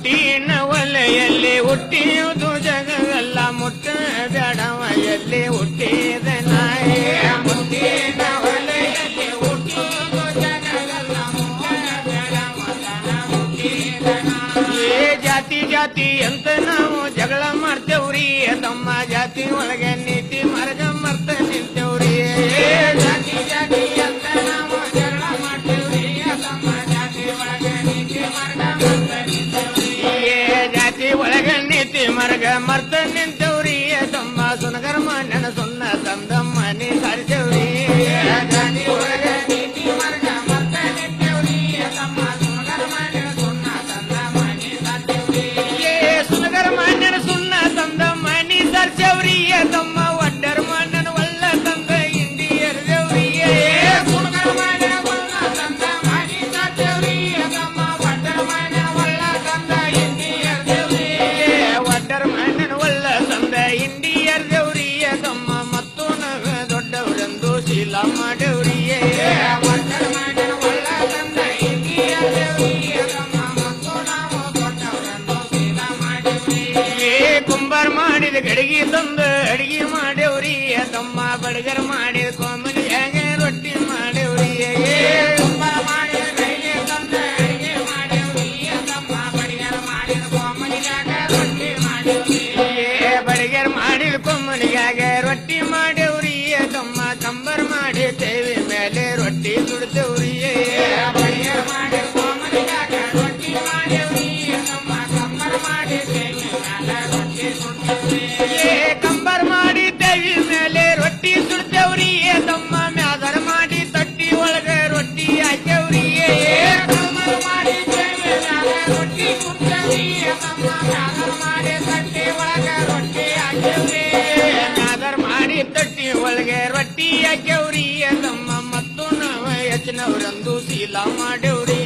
ಹುಟ್ಟಿನ ಒಲೆಯಲ್ಲಿ ಹುಟ್ಟಿಯುವುದು ಜಗವೆಲ್ಲ ಮುಟ್ಟದಡವಯಲ್ಲಿ ಹುಟ್ಟಿದ ಜಾತಿ ಜಾತಿ ಅಂತ ನಾವು ಜಗಳ ಮಾಡ್ತೇವ್ರಿ, ತಮ್ಮ ಜಾತಿ ಒಳಗೆ ನೀತಿ ಮಾರ್ಗ ಮರ್ತ ನಿಂತೇವ್ರಿ. ಮಾರ್ಗ ಮರ್ತ ನಿಂತವ್ರಿ ತಮ್ಮ ಸುನಗರ ಮಣ್ಣನ ಸುನ್ನ ತಂದಮ್ಮನಿ ಕರಿತವ್ರಿ ಮಾಡಿದ ಗಡಿಗೆ ತಂದು ಅಡಿಗೆ ಮಾಡ್ಯವ್ರಿ ತಮ್ಮ ಬಡಗರ್ ಮಾಡಿದ ಕೊಂಬ ಹಾಕ್ಯವ್ರಿ ನಮ್ಮ ಮತ್ತು ನಾವ ಹೆಚ್ಚಿನವ್ರಂದು ಶೀಲ ಮಾಡ್ಯವ್ರಿ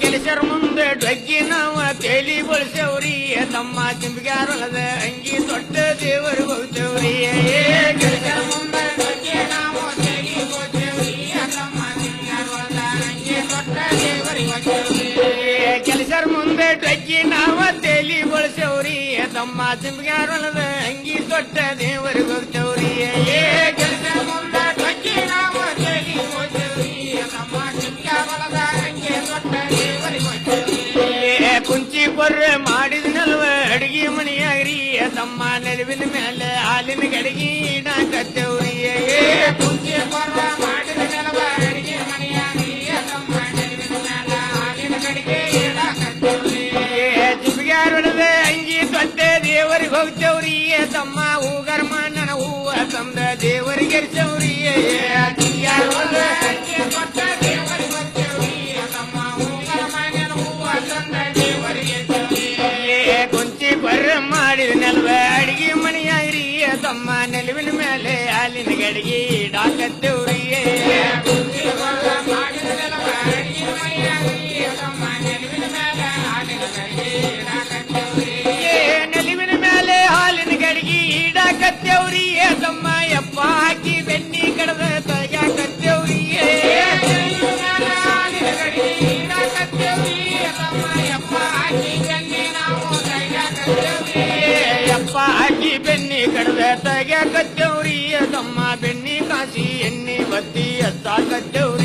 ಕೆಲಸರ ಮುಂದೆ ಡಗ್ಗಿ ನವ ತೇಲಿ ಬಳಸವ್ರಿ ತಮ್ಮ ಚಿಂಬಿಗಾರೊಳದ ಪೇಟಕ್ಕಿ ನಾವ ತೇಲಿ ಬಳಸವ್ರಿ ತಮ್ಮ ಸಿಂಗಾರೊಳದ ಅಂಗಿ ತೊಟ್ಟ ದೇವರು ಗೊತ್ತವ್ರಿ ಕುಂಚಿ ಪರ್ರೆ ಮಾಡಿದ ನಲ್ವ ಅಡಿಗೆ ಮಣಿಯಾಗ್ರಿ ತಮ್ಮ ನಡುವಿನ ಮೇಲೆ ಹಾಲಿನ ಗಡಿಗೆ ನಾ ಕತ್ತವ್ರಿ ಕುಂಚಿ ಧಾರವಾಡದ ಅಂಗಿ ತೊಟ್ಟೆ ದೇವರಿಗೆ ತಮ್ಮ ಹೂಗರ್ಮ ನನ್ನ ಹೂವ ತಂದ ದೇವರಿಗೆ ಗೆರ್ಸವ್ರಿಯೇ ಕುಂಚಿ ಪರ್ರ ಮಾಡಿದ ನೆಲವ ಅಡಿಗೆ ಮನೆಯಾಗ್ರಿಯ ತಮ್ಮ ನೆಲವಿನ ಮೇಲೆ ಅಲ್ಲಿನ ಗಡಿಗೆ ಡಾಕತ್ತೇವ್ರಿ. ಎತ್ತಗೆ ಕಚ್ಚೌರಿ ತಮ್ಮ ಬೆಣ್ಣಿ ಕಾಸಿ ಎಣ್ಣೆ ಬತ್ತಿ ಎತ್ತ ಕಚ್ಚೌರಿ